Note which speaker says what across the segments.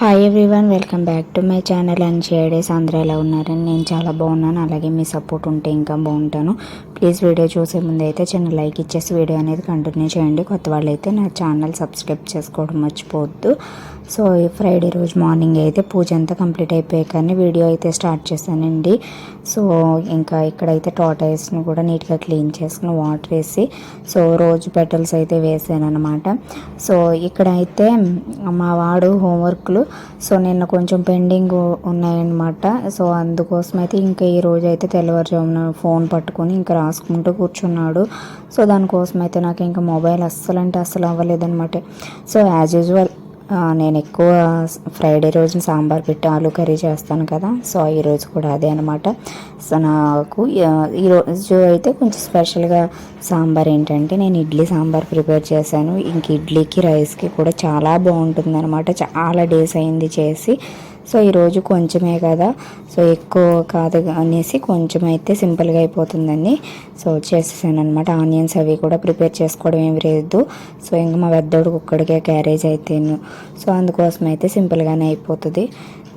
Speaker 1: Hi everyone welcome back to my channel and షేడేస్ అందరూ ఎలా ఉన్నారని నేను చాలా బాగున్నాను. అలాగే మీ సపోర్ట్ ఉంటే ఇంకా బాగుంటాను. ప్లీజ్ వీడియో చూసే ముందు అయితే చిన్న లైక్ ఇచ్చేసి వీడియో అనేది కంటిన్యూ చేయండి. కొత్త వాళ్ళు అయితే నా ఛానల్ సబ్స్క్రైబ్ చేసుకోవడం మర్చిపోవద్దు. సో ఈ ఫ్రైడే రోజు మార్నింగ్ అయితే పూజ అంతా కంప్లీట్ అయిపోయాకనే వీడియో అయితే స్టార్ట్ చేశానండి. సో ఇంకా ఇక్కడైతే టోటైస్ని కూడా నీట్గా క్లీన్ చేసుకుని వాటర్ వేసి సో రోజు పెటల్స్ అయితే వేసాను అనమాట సో ఇక్కడైతే మా వాడు హోంవర్క్లు సో నిన్న కొంచెం పెండింగ్ ఉన్నాయన్నమాట. సో అందుకోసం అయితే ఇంకా ఈ రోజు అయితే తెల్లవారుజామున ఫోన్ పట్టుకొని ఇంకా రాసుకుంటూ కూర్చున్నాడు. సో దానికోసం అయితే నాకు ఇంకా మొబైల్ అస్సలు అంటే అస్సలు అవ్వలేదన్నమాట. సో యాజ్ యూజువల్ నేను ఎక్కువ ఫ్రైడే రోజున సాంబార్ పెట్టి ఆలు కర్రీ చేస్తాను కదా సో ఈరోజు కూడా అదే అనమాట సో నాకు ఈరోజు అయితే కొంచెం స్పెషల్గా సాంబార్ ఏంటంటే నేను ఇడ్లీ సాంబార్ ప్రిపేర్ చేశాను. ఇంక ఇడ్లీకి రైస్కి కూడా చాలా బాగుంటుంది అనమాట చాలా డేస్ అయింది చేసి. సో ఈరోజు కొంచెమే కదా. సో ఎక్కువ కాదు అనేసి కొంచెం అయితే సింపుల్గా అయిపోతుందని సో చేసేసాను అనమాట ఆనియన్స్ అవి కూడా ప్రిపేర్ చేసుకోవడం ఏమి లేదు. సో ఇంకా మా పెద్దోడు ఒక్కడికే క్యారేజ్ అయితేను. సో అందుకోసం అయితే సింపుల్గానే అయిపోతుంది.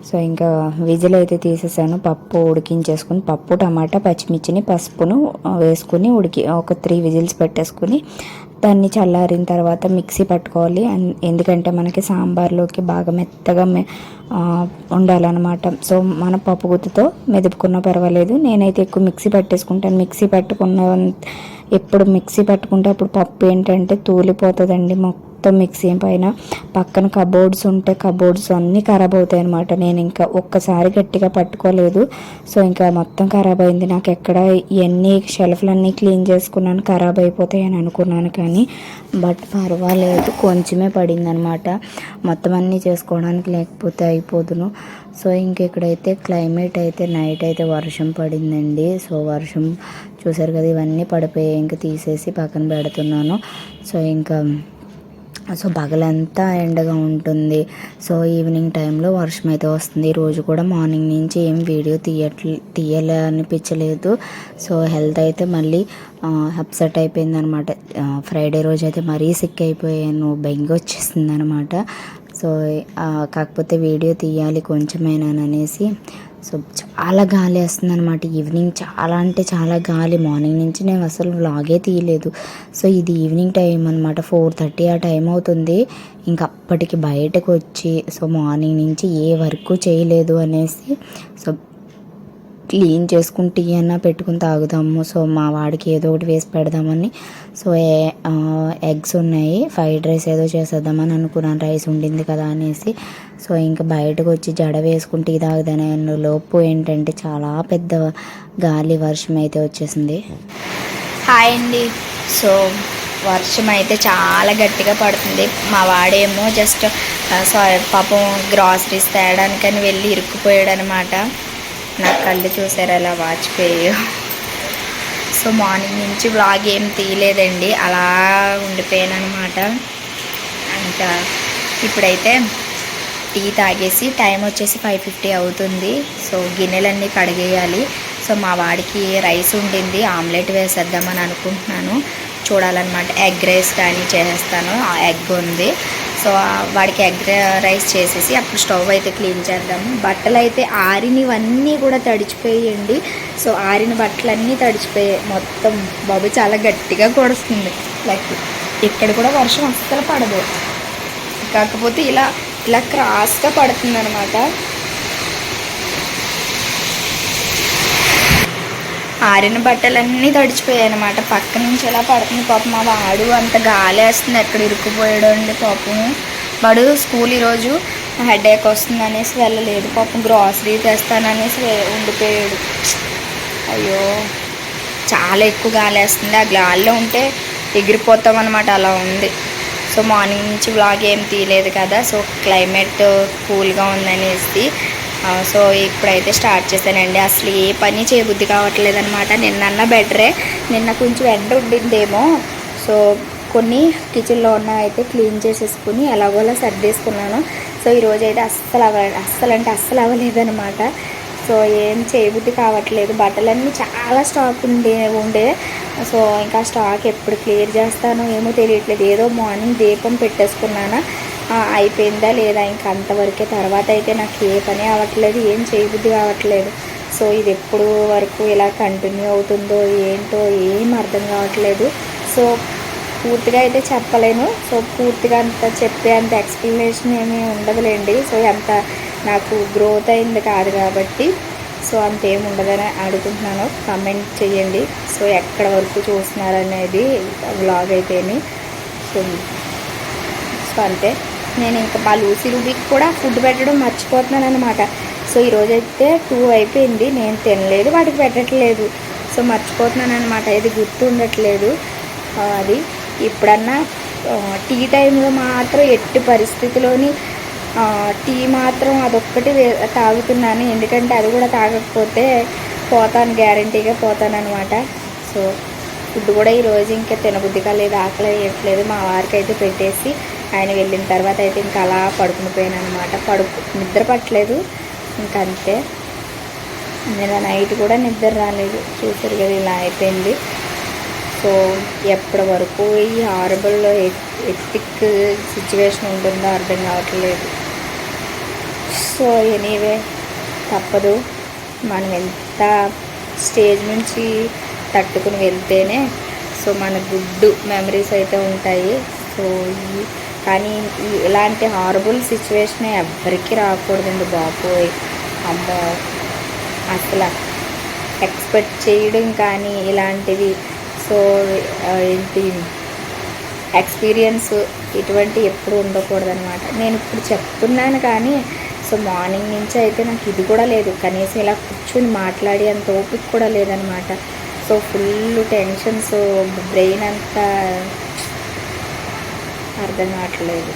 Speaker 1: సో ఇంకా విజిల్ అయితే తీసేసాను. పప్పు ఉడికించేసుకుని పప్పు టమాటా పచ్చిమిర్చిని పసుపును వేసుకుని ఉడికి ఒక త్రీ విజిల్స్ పెట్టేసుకుని దాన్ని చల్లారిన తర్వాత మిక్సీ పట్టుకోవాలి. ఎందుకంటే మనకి సాంబార్లోకి బాగా మెత్తగా ఉండాలన్నమాట. సో మన పప్పు గుత్తుతో మెదుపుకున్నా పర్వాలేదు. నేనైతే ఎక్కువ మిక్సీ పట్టేసుకుంటాను. మిక్సీ పట్టుకున్న ఎప్పుడు మిక్సీ పట్టుకుంటే అప్పుడు పప్పు ఏంటంటే తూలిపోతుందండి మొక్క మొత్తం మిక్సీ పైన పక్కన కబోర్డ్స్ ఉంటే కబోర్డ్స్ అన్నీ ఖరాబ్ అవుతాయి అనమాట నేను ఇంకా ఒక్కసారి గట్టిగా పట్టుకోలేదు. సో ఇంకా మొత్తం ఖరాబ్ అయింది. నాకు ఎక్కడ ఇవన్నీ షెల్ఫ్లన్నీ క్లీన్ చేసుకున్నాను ఖరాబ్ అయిపోతాయి అని అనుకున్నాను కానీ బట్ పర్వాలేదు. కొంచెమే పడింది అనమాట మొత్తం అన్నీ చేసుకోవడానికి లేకపోతే అయిపోదును. సో ఇంక ఇక్కడైతే క్లైమేట్ అయితే నైట్ అయితే వర్షం పడిందండి. సో వర్షం చూసారు కదా ఇవన్నీ పడిపోయాయి. ఇంకా తీసేసి పక్కన పెడుతున్నాను. సో ఇంకా సో పగలంతా ఎండగా ఉంటుంది. సో ఈవినింగ్ టైంలో వర్షం అయితే వస్తుంది. రోజు కూడా మార్నింగ్ నుంచి ఏం వీడియో తీయట్లే తీయాలి అనిపించలేదు సో హెల్త్ అయితే మళ్ళీ అప్సెట్ అయిపోయింది అనమాట ఫ్రైడే రోజు అయితే మరీ సిక్ అయిపోయాను. బెంగ వచ్చేసింది అనమాట సో కాకపోతే వీడియో తీయాలి కొంచెమైనా అనేసి సో చాలా గాలి వస్తుంది అనమాట ఈవినింగ్ చాలా అంటే చాలా గాలి. మార్నింగ్ నుంచి నేను అసలు వ్లాగే తీయలేదు. సో ఇది ఈవినింగ్ టైం అనమాట ఫోర్ థర్టీ ఆ టైం అవుతుంది. ఇంకా అప్పటికి బయటకు వచ్చి సో మార్నింగ్ నుంచి ఏ వర్క్ చేయలేదు అనేసి సో క్లీన్ చేసుకుని టీ అన్నా పెట్టుకుని తాగుదాము. సో మా వాడికి ఏదో ఒకటి వేసి పెడదామని. సో ఎగ్స్ ఉన్నాయి. ఫ్రైడ్ రైస్ ఏదో చేసేద్దామని అనుకున్నాను. రైస్ ఉండింది కదా అనేసి. సో ఇంకా బయటకు వచ్చి జడ వేసుకుని టీ తాగుదానే లోపు ఏంటంటే చాలా పెద్ద గాలి వర్షం అయితే వచ్చేసింది. హాయ్ అండి. సో వర్షం అయితే చాలా గట్టిగా పడుతుంది. మా వాడేమో జస్ట్ సారీ పాపం గ్రాసరీస్ తేయడానికని వెళ్ళి ఇరుక్కుపోయాడు అనమాట నా కళ్ళు చూసారు అలా వాచిపోయి సో మార్నింగ్ నుంచి వ్లాగ్ ఏం తీయలేదండి అలా ఉండిపోయాను అనమాట ఇంకా ఇప్పుడైతే టీ తాగేసి టైం వచ్చేసి ఫైవ్ ఫిఫ్టీ అవుతుంది సో గిన్నెలన్నీ కడిగేయాలి. సో మా వాడికి రైస్ ఉండింది ఆమ్లెట్ వేసేద్దామని అనుకుంటున్నాను. చూడాలన్నమాట ఎగ్ రైస్ కానీ చేసేస్తాను ఆ ఎగ్ ఉంది. సో వాడికి ఎగ్ రైస్ చేసేసి అప్పుడు స్టవ్ అయితే క్లీన్ చేద్దాము. బట్టలు అయితే ఆరినవన్నీ కూడా తడిచిపోయండి సో ఆరిన బట్టలన్నీ తడిచిపోయాయి మొత్తం బాబు చాలా గట్టిగా కొడుస్తుంది. లైక్ ఇక్కడ కూడా వర్షం అస్సలు పడదు. కాకపోతే ఇలా ఇలా క్రాస్గా పడుతుంది అనమాట ఆరిన బట్టలన్నీ తడిచిపోయాయి అనమాట పక్క నుంచి ఎలా పడుతుంది పాపం మా వాడు అంత గాలి వేస్తుంది ఎక్కడ ఇరుక్కుపోయాడు అండి పాపం. వాడు స్కూల్ ఈరోజు హెడేక్ వస్తుంది అనేసి వెళ్ళలేదు. పాపం గ్రాసరీ తెస్తాననేసి ఉండిపోయాడు. అయ్యో చాలా ఎక్కువ గాలి వేస్తుంది ఆ గాలిలో ఉంటే ఎగిరిపోతాం అనమాట అలా ఉంది. సో మార్నింగ్ నుంచి వ్లాగ్ ఏం తీయలేదు కదా. సో క్లైమేట్ కూల్గా ఉందనేసి సో ఇప్పుడైతే స్టార్ట్ చేశానండి. అసలు ఏ పని చేయబుద్ధి కావట్లేదు అనమాట నిన్న బెటరే. నిన్న కొంచెం ఎండ ఉండిందేమో. సో కొన్ని కిచెన్లో ఉన్న అయితే క్లీన్ చేసేసుకుని ఎలాగోలా సర్దేసుకున్నాను. సో ఈరోజు అయితే అస్సలు అవ అస్సలు అంటే అస్సలు అవ్వలేదనమాట సో ఏం చేయబుద్ధి కావట్లేదు. బట్టలన్నీ చాలా స్టాక్ ఉండే ఉండే. సో ఇంకా స్టాక్ ఎప్పుడు క్లియర్ చేస్తానో ఏమో తెలియట్లేదు. ఏదో మార్నింగ్ దీపం పెట్టేసుకున్నాను.
Speaker 2: అయిపోయిందా లేదా? ఇంకా అంతవరకే తర్వాత అయితే నాకు ఏ పని అవ్వట్లేదు ఏం చేయబుద్ధి కావట్లేదు. సో ఇది ఎప్పుడు వరకు ఇలా కంటిన్యూ అవుతుందో ఏంటో ఏం అర్థం కావట్లేదు. సో పూర్తిగా అయితే చెప్పలేను. సో పూర్తిగా అంత చెప్పే అంత ఎక్స్ప్లెనేషన్ ఏమీ ఉండదులేండి. సో అంత నాకు గ్రోత్ అయింది కాదు కాబట్టి. సో అంతేం ఉండదని అడుగుతున్నాను. కమెంట్ చేయండి. సో ఎక్కడ వరకు చూస్తున్నారు అనేది వ్లాగ్ అయితేని. సో సో అంతే. నేను ఇంకా మా లూసీ రూబీకి కూడా ఫుడ్ పెట్టడం మర్చిపోతున్నాను అనమాట సో ఈరోజైతే టూ అయిపోయింది. నేను తినలేదు వాటికి పెట్టట్లేదు. సో మర్చిపోతున్నాను అనమాట ఇది గుర్తు ఉండట్లేదు అది ఇప్పుడన్నా టీ టైంలో మాత్రం ఎట్టి పరిస్థితిలోని టీ మాత్రం అదొక్కటి తాగుతున్నాను. ఎందుకంటే అది కూడా తాగకపోతే పోతాను గ్యారంటీగా పోతాను అనమాట సో ఫుడ్ కూడా ఈరోజు ఇంకా తినబుద్ధి లేదు ఆకలి వేయట్లేదు. మా వారికి అయితే పెట్టేసి ఆయన వెళ్ళిన తర్వాత అయితే ఇంకా అలా పడుకుని పోయాను అనమాట పడుకు నిద్ర పట్టలేదు. ఇంకంతే అంతే. నిన్న నైట్ కూడా నిద్ర రాలేదు. చూసారు కదా ఇలా అయిపోయింది. సో ఎప్పటి వరకు ఈ హారబుల్ ఎథిక్ సిచ్యువేషన్ ఉంటుందో అర్థం కావట్లేదు. సో ఎనీవే తప్పదు. మనం ఎంత స్టేజ్ నుంచి తట్టుకుని వెళ్తేనే సో మన గుడ్ మెమరీస్ అయితే ఉంటాయి. సో ఈ కానీ ఇలాంటి హారబుల్ సిచ్యువేషన్ ఎవ్వరికీ రాకూడదండి బాబోయ్. అమ్మో అసలు ఎక్స్పెక్ట్ చేయడం కానీ ఇలాంటివి. సో ఏంటి? ఎక్స్పీరియన్స్ ఇటువంటి ఎప్పుడు ఉండకూడదనమాట నేను ఇప్పుడు చెప్తున్నాను కానీ సో మార్నింగ్ నుంచి అయితే నాకు ఇది కూడా లేదు. కనీసం ఇలా కూర్చుని మాట్లాడి అంత ఓపిక కూడా లేదనమాట సో ఫుల్ టెన్షన్స్ బ్రెయిన్ అంతా అర్థం కావట్లేదు.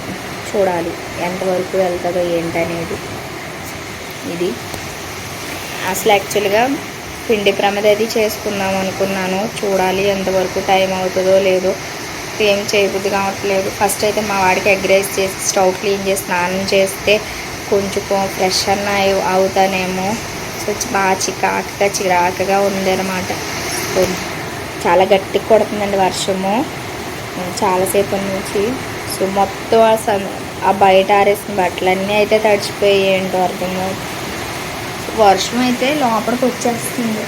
Speaker 2: చూడాలి ఎంతవరకు వెళ్తుందో ఏంటనేది. ఇది. అసలు యాక్చువల్గా పిండి ప్రమద అది చేసుకుందాం అనుకున్నాను. చూడాలి ఎంతవరకు టైం అవుతుందో లేదో. ఏం చేయబుద్ధి కావట్లేదు. ఫస్ట్ అయితే మా వాడికి ఎగ్ రైస్ చేసి స్టవ్ క్లీన్ చేసి స్నానం చేస్తే కొంచెం ఫ్రెష్ అన్న అవుతానేమో. సో బాగా చికాకుగా చిరాకుగా ఉందన్నమాట. చాలా గట్టిగా కొడుతుందండి వర్షము. చాలాసేపు నుంచి. సో మొత్తం ఆ సన్ ఆ బయట ఆరేసిన బట్టలన్నీ అయితే తడిచిపోయి ఏంటో అర్థం కాదు వర్షం అయితే లోపలికి వచ్చేస్తుంది.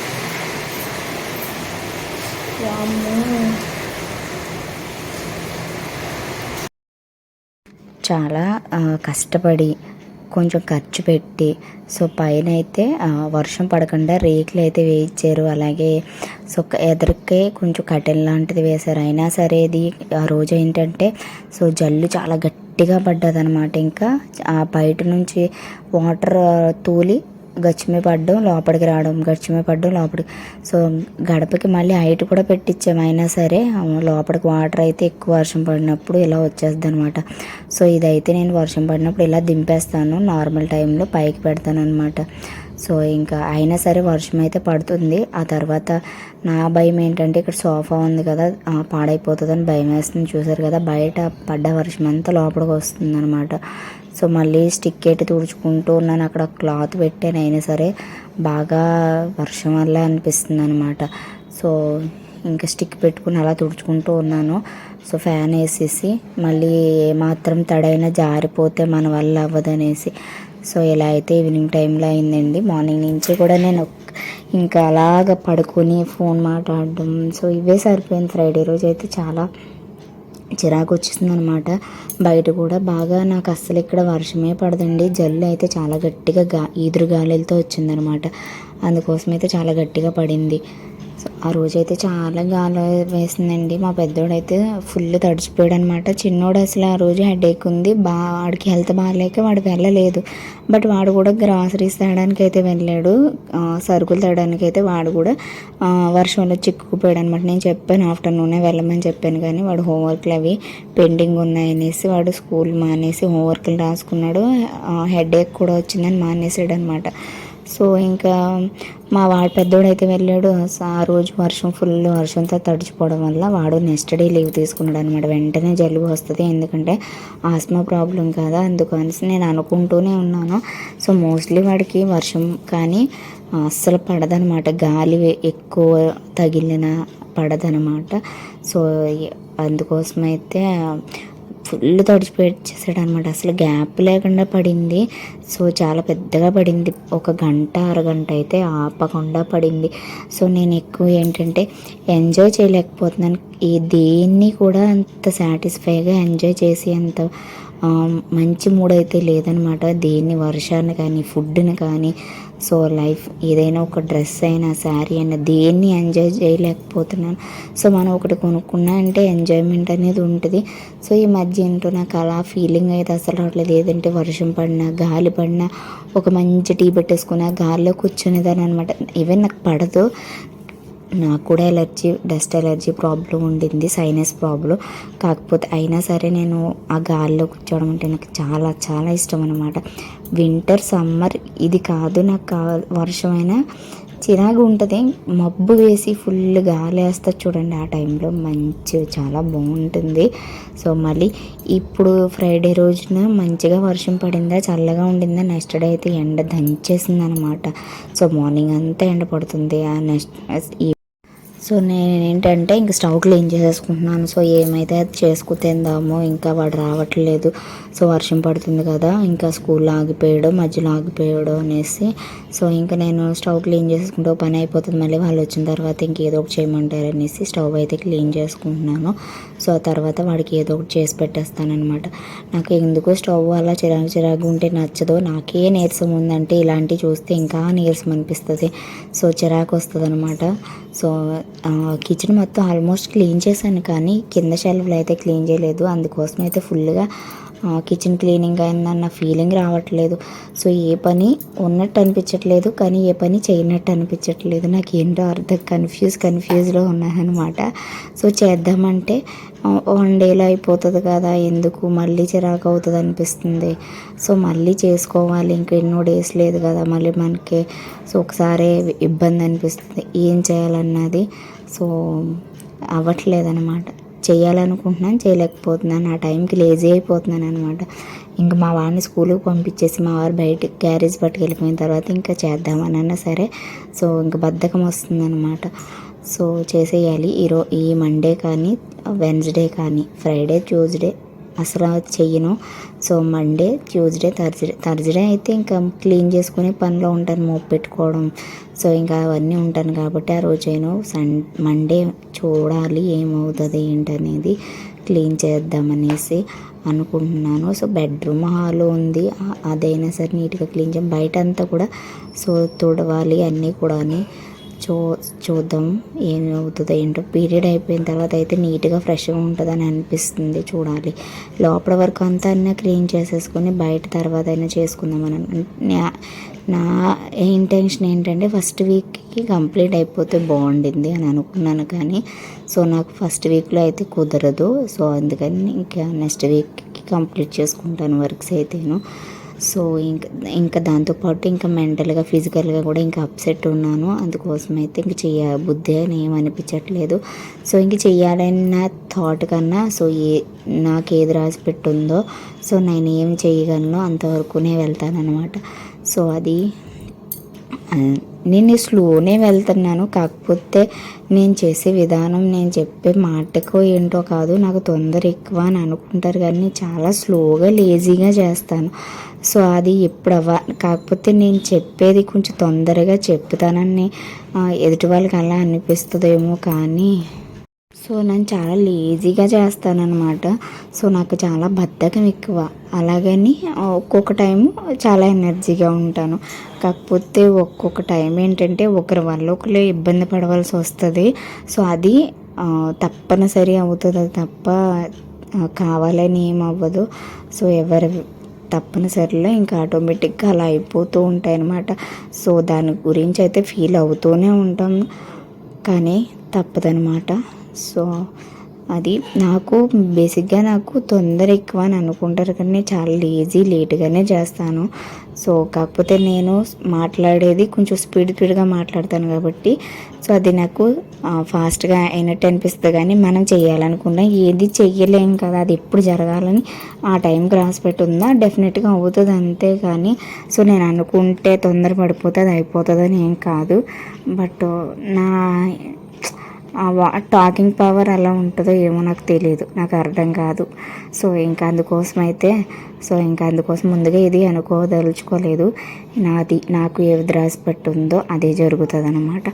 Speaker 1: చాలా కష్టపడి కొంచెం ఖర్చు పెట్టి సో పైన అయితే వర్షం పడకుండా రేకులు అయితే వేయించారు. అలాగే సో క- ఎదురుకే కొంచెం కటెన్ లాంటిది వేశారు. అయినా సరే ఇది ఆ రోజు ఏంటంటే సో జల్లు చాలా గట్టిగా పడ్డదనమాట ఇంకా ఆ బయట నుంచి వాటర్ తూలి గచ్చిమే పడ్డం లోపలికి రావడం గచ్చిమే పడ్డం లోపలికి సో గడపకి మళ్ళీ హైట్ కూడా పెట్టించాము అయినా సరే లోపలికి వాటర్ అయితే ఎక్కువ వర్షం పడినప్పుడు ఇలా వచ్చేస్తుంది అనమాట సో ఇదైతే నేను వర్షం పడినప్పుడు ఇలా దింపేస్తాను. నార్మల్ టైంలో పైకి పెడతాను అనమాట సో ఇంకా అయినా సరే వర్షం అయితే పడుతుంది. ఆ తర్వాత నా భయం ఏంటంటే ఇక్కడ సోఫా ఉంది కదా పాడైపోతుందని భయం వేస్తుంది. చూసారు కదా బయట పడ్డ వర్షం అంతా లోపలికి వస్తుంది అనమాట సో మళ్ళీ స్టిక్ ఎట్టి తుడుచుకుంటూ ఉన్నాను. అక్కడ క్లాత్ పెట్టాను. అయినా సరే బాగా వర్షం వల్ల అనిపిస్తుంది అనమాట సో ఇంకా స్టిక్ పెట్టుకుని అలా తుడుచుకుంటూ ఉన్నాను. సో ఫ్యాన్ వేసేసి మళ్ళీ ఏమాత్రం తడైనా జారిపోతే మన వల్ల అవ్వదనేసి. సో ఇలా అయితే ఈవినింగ్ టైంలో అయిందండి. మార్నింగ్ నుంచి కూడా నేను ఇంకా అలాగ పడుకొని ఫోన్ మాట్లాడడం. సో ఇవే సరిపోయింది. ఫ్రైడే రోజు అయితే చాలా చిరాకు వచ్చేసింది అనమాట బయట కూడా బాగా నాకు అస్సలు ఇక్కడ వర్షమే పడదండి. జల్లు అయితే చాలా గట్టిగా గా ఈదురు గాలులతో వచ్చిందనమాట. అందుకోసం అయితే చాలా గట్టిగా పడింది. ఆ రోజైతే చాలా గాలి వేసిందండి. మా పెద్దోడైతే ఫుల్ తడిచిపోయాడు అనమాట చిన్నోడు అసలు ఆ రోజు హెడేక్ ఉంది. బా వాడికి హెల్త్ బాగాలేక వాడు వెళ్ళలేదు. బట్ వాడు కూడా గ్రాసరీస్ తేడానికి అయితే వెళ్ళాడు సరుకులు తేడానికి అయితే వాడు కూడా వర్షంలో చిక్కుకుపోయాడు అనమాట నేను చెప్పాను ఆఫ్టర్నూనే వెళ్ళమని చెప్పాను కానీ వాడు హోంవర్క్లు అవి పెండింగ్ ఉన్నాయనేసి వాడు స్కూల్ మానేసి హోంవర్క్లు రాసుకున్నాడు. హెడేక్ కూడా వచ్చిందని మానేసాడు అనమాట సో ఇంకా మా వాడు పెద్దోడైతే వెళ్ళాడు. ఆ రోజు వర్షం ఫుల్ వర్షంతో తడిచిపోవడం వల్ల వాడు నెక్స్ట్ డే లీవ్ తీసుకున్నాడు అనమాట వెంటనే జలుబు వస్తుంది. ఎందుకంటే ఆస్మా ప్రాబ్లం కదా అందుకనేసి నేను అనుకుంటూనే ఉన్నాను. సో మోస్ట్లీ వాడికి వర్షం కానీ అస్సలు పడదనమాట గాలి ఎక్కువ తగిలిన పడదనమాట సో అందుకోసమైతే ఫుల్ తడిచిపెట్టేసాడు అనమాట అసలు గ్యాప్ లేకుండా పడింది. సో చాలా పెద్దగా పడింది. ఒక గంట అరగంట అయితే ఆపకుండా పడింది. సో నేను ఎక్కువ ఏంటంటే ఎంజాయ్ చేయలేకపోతున్నాను. ఈ దేన్ని కూడా అంత సాటిస్ఫైగా ఎంజాయ్ చేసి అంత మంచి మూడ్ అయితే లేదనమాట దేన్ని వర్షాన్ని కానీ ఫుడ్ని కానీ సో లైఫ్ ఏదైనా ఒక డ్రెస్ అయినా శారీ అయినా దేన్ని ఎంజాయ్ చేయలేకపోతున్నాను. సో మనం ఒకటి కొనుక్కున్నా అంటే ఎంజాయ్మెంట్ అనేది ఉంటుంది. సో ఈ మధ్య ఏంటో నాకు అలా ఫీలింగ్ అయితే అసలు రావట్లేదు. ఏదంటే వర్షం పడినా గాలి పడినా ఒక మంచి టీ పెట్టేసుకున్నా గాలిలో కూర్చునేదాన్ని అనమాట ఈవెన్ నాకు పడదు. నాకు కూడా ఎలర్జీ డస్ట్ ఎలర్జీ ప్రాబ్లం ఉండింది సైనస్ ప్రాబ్లం కాకపోతే అయినా సరే నేను ఆ గాలిలో కూర్చోవడం అంటే నాకు చాలా చాలా ఇష్టం అనమాట వింటర్ సమ్మర్ ఇది కాదు నాకు కా వర్షమైనా చిరాగు ఉంటుంది. మబ్బు వేసి ఫుల్ గాలి వేస్తుంది చూడండి ఆ టైంలో. మంచి చాలా బాగుంటుంది. సో మళ్ళీ ఇప్పుడు ఫ్రైడే రోజున మంచిగా వర్షం పడిందా చల్లగా ఉండిందా? నెక్స్ట్ డే అయితే ఎండ దంచేసింది అనమాట సో మార్నింగ్ అంతా ఎండ పడుతుంది. ఆ నెక్స్ట్ సో నేను ఏంటంటే ఇంక స్టవ్ క్లీన్ చేసేసుకుంటున్నాను. సో ఏమైతే అది చేసుకు తిందామో ఇంకా వాడు రావట్లేదు. సో వర్షం పడుతుంది కదా ఇంకా స్కూల్ ఆగిపోయాడు మధ్యలో ఆగిపోయాడు అనేసి. సో ఇంకా నేను స్టవ్ క్లీన్ చేసుకుంటూ పని అయిపోతుంది. మళ్ళీ వాళ్ళు వచ్చిన తర్వాత ఇంకేదో ఒకటి చేయమంటారు అనేసి స్టవ్ అయితే క్లీన్ చేసుకుంటున్నాను. సో ఆ తర్వాత వాడికి ఏదో ఒకటి చేసి పెట్టేస్తానమాట నాకు ఎందుకో స్టవ్ అలా చిరాకు చిరాకు ఉంటే నచ్చదు. నాకే నీరసం ఉందంటే ఇలాంటివి చూస్తే ఇంకా నీరసం అనిపిస్తుంది. సో చిరాకు వస్తుంది అనమాట సో కిచెన్ మొత్తం ఆల్మోస్ట్ క్లీన్ చేశాను కానీ కింద షెల్ఫ్లు అయితే క్లీన్ చేయలేదు. అందుకోసం అయితే ఫుల్గా కిచెన్ క్లీనింగ్ అయిందన్న ఫీలింగ్ రావట్లేదు. సో ఏ పని ఉన్నట్టు అనిపించట్లేదు కానీ ఏ పని చేయనట్టు అనిపించట్లేదు. నాకు ఏంటో అర్థం కన్ఫ్యూజ్ కన్ఫ్యూజ్లో ఉన్నానమాట సో చేద్దామంటే వన్ డేలో అయిపోతుంది కదా ఎందుకు మళ్ళీ చిరాకు అవుతుంది అనిపిస్తుంది. సో మళ్ళీ చేసుకోవాలి ఇంక ఎన్నో డేస్ లేదు కదా మళ్ళీ మనకి సో ఒకసారి ఇబ్బంది అనిపిస్తుంది. ఏం చేయాలన్నది సో అవ్వట్లేదన్నమాట. చేయాలనుకుంటున్నాను చేయలేకపోతున్నాను. ఆ టైంకి లేజీ అయిపోతున్నాను అనమాట ఇంకా మా వాడిని స్కూల్కి పంపించేసి మా వారు బయట క్యారేజ్ పట్టుకెళ్ళిపోయిన తర్వాత ఇంకా చేద్దామనన్నా సరే సో ఇంకా బద్ధకం వస్తుందన్నమాట. సో చేసేయాలి. ఈరో ఈ మండే కానీ వెన్స్డే కానీ ఫ్రైడే ట్యూస్డే అసలు చెయ్యను. So Monday Tuesday Thursday Thursday అయితే ఇంకా క్లీన్ చేసుకునే పనిలో ఉంటాను మోపు పెట్టుకోవడం. సో ఇంకా అవన్నీ ఉంటాను కాబట్టి ఆ రోజు నేను సన్ మండే చూడాలి ఏమవుతుంది ఏంటనేది క్లీన్ చేద్దామనేసి అనుకుంటున్నాను. సో బెడ్రూమ్ హాల్ ఉంది. అదైనా సరే నీట్గా క్లీన్ చేయం. బయట అంతా కూడా సో తుడవాలి అన్నీ కూడా చూ చూద్దాం ఏమవుతుందో అవుతుందో ఏంటో. పీరియడ్ అయిపోయిన తర్వాత అయితే నీట్గా ఫ్రెష్గా ఉంటుందని అనిపిస్తుంది చూడాలి. లోపల వరకు అంతా అయినా క్లీన్ చేసేసుకొని బయట తర్వాత అయినా చేసుకుందామని అను- నా- నా ఇంటెన్షన్ ఏంటంటే ఫస్ట్ వీక్కి కంప్లీట్ అయిపోతే బాగుండింది అని అనుకున్నాను కానీ సో నాకు ఫస్ట్ వీక్లో అయితే కుదరదు. సో అందుకని ఇంకా నెక్స్ట్ వీక్కి కంప్లీట్ చేసుకుంటాను వర్క్స్ అయితేను. సో ఇంకా ఇంకా దాంతోపాటు ఇంకా మెంటల్గా ఫిజికల్గా కూడా ఇంకా అప్సెట్ ఉన్నాను. అందుకోసం అయితే ఇంక చెయ్య బుద్ధి అని ఏమనిపించట్లేదు సో ఇంక చెయ్యాలన్న థాట్ కన్నా సో ఏ నాకు ఏది రాసి పెట్టుందో సో నేను ఏం చేయగలను అంతవరకునే వెళ్తానమాట సో అది నేను స్లోనే వెళ్తున్నాను. కాకపోతే నేను చేసే విధానం నేను చెప్పే మాటకో ఏంటో కాదు. నాకు తొందర ఎక్కువ అని అనుకుంటారు కానీ చాలా స్లోగా లేజీగా చేస్తాను. సో అది ఎప్పుడు అవ్వ కాకపోతే నేను చెప్పేది కొంచెం తొందరగా చెప్తానని ఎదుటి వాళ్ళకి అలా అనిపిస్తుందేమో కానీ సో నేను చాలా లేజీగా చేస్తానన్నమాట. సో నాకు చాలా బద్ధకం ఎక్కువ. అలాగని ఒక్కొక్క టైం చాలా ఎనర్జీగా ఉంటాను. కాకపోతే ఒక్కొక్క టైం ఏంటంటే ఒకరి వల్ల ఒకరు ఇబ్బంది పడవలసి వస్తుంది. సో అది తప్పనిసరి అవుతుంది. అది తప్ప కావాలని ఏమవ్వదు. సో ఎవరి తప్పనిసరిలో ఇంకా ఆటోమేటిక్గా అలా అయిపోతూ ఉంటాయి అన్నమాట సో దాని గురించి అయితే ఫీల్ అవుతూనే ఉంటాం. కానీ తప్పదనమాట సో అది నాకు బేసిక్గా నాకు తొందర ఎక్కువ అని అనుకుంటారు కానీ నేను చాలా లేజీ లేట్గానే చేస్తాను. సో కాకపోతే నేను మాట్లాడేది కొంచెం స్పీడ్ స్పీడ్గా మాట్లాడతాను కాబట్టి సో అది నాకు ఫాస్ట్గా అయినట్టు అనిపిస్తుంది కానీ మనం చేయాలనుకున్నా ఏది చెయ్యలేం కదా అది ఎప్పుడు జరగాలని ఆ టైం క్రాస్ పెట్టుందా డెఫినెట్గా అవుతుంది అంతే కానీ సో నేను అనుకుంటే తొందర పడిపోతే అది అయిపోతుంది అని ఏం కాదు. బట్ నా టాకింగ్ పవర్ అలా ఉంటుందో ఏమో నాకు తెలియదు నాకు అర్థం కాదు. సో ఇంకా అందుకోసం అయితే సో ఇంకా అందుకోసం ముందుగా ఇది అనుకోదలుచుకోలేదు. నాది నాకు ఏది రాసి ఉందో అదే జరుగుతుంది అనమాట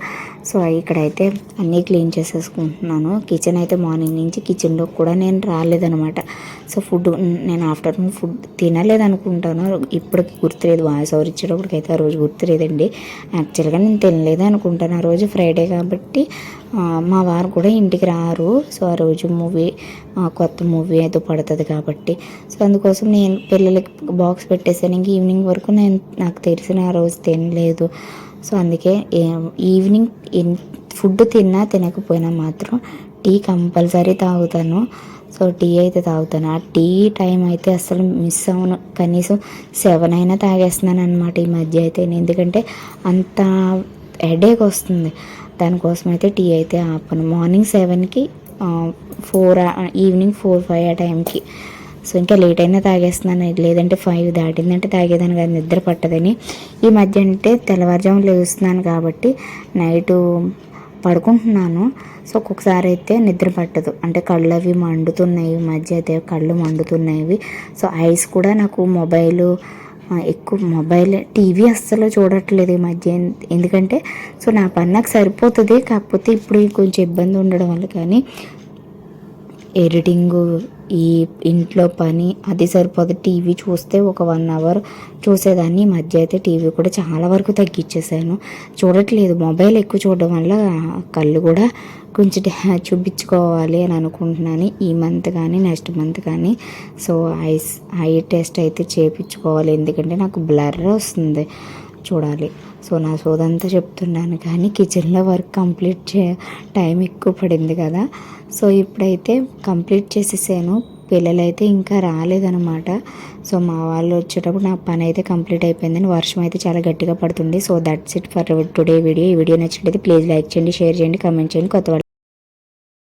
Speaker 1: సో ఇక్కడైతే అన్నీ క్లీన్ చేసేసుకుంటున్నాను. కిచెన్ అయితే మార్నింగ్ నుంచి కిచెన్లో కూడా నేను రాలేదనమాట సో ఫుడ్ నేను ఆఫ్టర్నూన్ ఫుడ్ తినలేదనుకుంటాను. ఇప్పటికి గుర్తులేదు వాయిస్ ఓవర్ ఇచ్చేటప్పటికైతే ఆ రోజు గుర్తులేదండి. యాక్చువల్గా నేను తినలేదు అనుకుంటాను ఆ రోజు ఫ్రైడే కాబట్టి మా వారు కూడా ఇంటికి రారు. సో ఆ రోజు మూవీ కొత్త మూవీ ఏదో పడుతుంది కాబట్టి. సో అందుకోసం నేను పిల్లలకి బాక్స్ పెట్టేసాను ఇంక ఈవినింగ్ వరకు నేను నాకు తెలిసిన ఆ రోజు తినలేదు. సో అందుకే ఈవినింగ్ ఫుడ్ తిన్నా తినకపోయినా మాత్రం టీ కంపల్సరీ తాగుతాను. సో టీ అయితే తాగుతాను. ఆ టీ టైం అయితే అసలు మిస్ అవ్వను కనీసం సెవెన్ అయినా తాగేస్తున్నాను అనమాట ఈ మధ్య అయితే ఎందుకంటే అంత హెడేక్ వస్తుంది. దానికోసం అయితే టీ అయితే ఆపను. మార్నింగ్ సెవెన్కి ఫోర్ ఈవినింగ్ ఫోర్ ఫైవ్ ఆ టైంకి సో ఇంకా లేట్ అయినా తాగేస్తున్నాను. లేదంటే ఫైవ్ దాటిందంటే తాగేదాన్ని కాదు నిద్ర పట్టదని. ఈ మధ్య అంటే తెల్లవారుజాము లేస్తున్నాను కాబట్టి నైటు పడుకుంటున్నాను. సో ఒక్కొక్కసారి అయితే నిద్ర పట్టదు. అంటే కళ్ళు అవి మండుతున్నాయి. మధ్య అయితే కళ్ళు మండుతున్నాయి. సో ఐస్ కూడా నాకు మొబైల్ ఎక్కువ మొబైల్ టీవీ అస్సలు చూడట్లేదు ఈ మధ్య. ఎందుకంటే సో నా పని నాకు సరిపోతుంది కాకపోతే ఇప్పుడు కొంచెం ఇబ్బంది ఉండడం వల్ల కానీ ఎడిటింగ్ ఈ ఇంట్లో పని అది సరిపోదు. టీవీ చూస్తే ఒక వన్ అవర్ చూసేదాన్ని. ఈ మధ్య అయితే టీవీ కూడా చాలా వరకు తగ్గించేసాను చూడట్లేదు. మొబైల్ ఎక్కువ చూడడం వల్ల కళ్ళు కూడా కొంచెం చూపించుకోవాలి అని అనుకుంటున్నాను. ఈ మంత్ కానీ నెక్స్ట్ మంత్ కానీ. సో ఐస్ ఐ టెస్ట్ అయితే చేయించుకోవాలి ఎందుకంటే నాకు బ్లర్ వస్తుంది చూడాలి. సో నా సోదంతా చెప్తున్నాను. కానీ కిచెన్లో వర్క్ కంప్లీట్ చే టైం ఎక్కువ పడింది కదా. సో ఇప్పుడైతే కంప్లీట్ చేసేసాను. పిల్లలైతే ఇంకా రాలేదనమాట సో మా వాళ్ళు వచ్చేటప్పుడు నా పని అయితే కంప్లీట్ అయిపోయిందని వర్షం అయితే చాలా గట్టిగా పడుతుంది. So that's it for today video. ఈ వీడియో నచ్చినట్లయితే ప్లీజ్ లైక్ చేయండి షేర్ చేయండి కామెంట్ చేయండి. కొత్త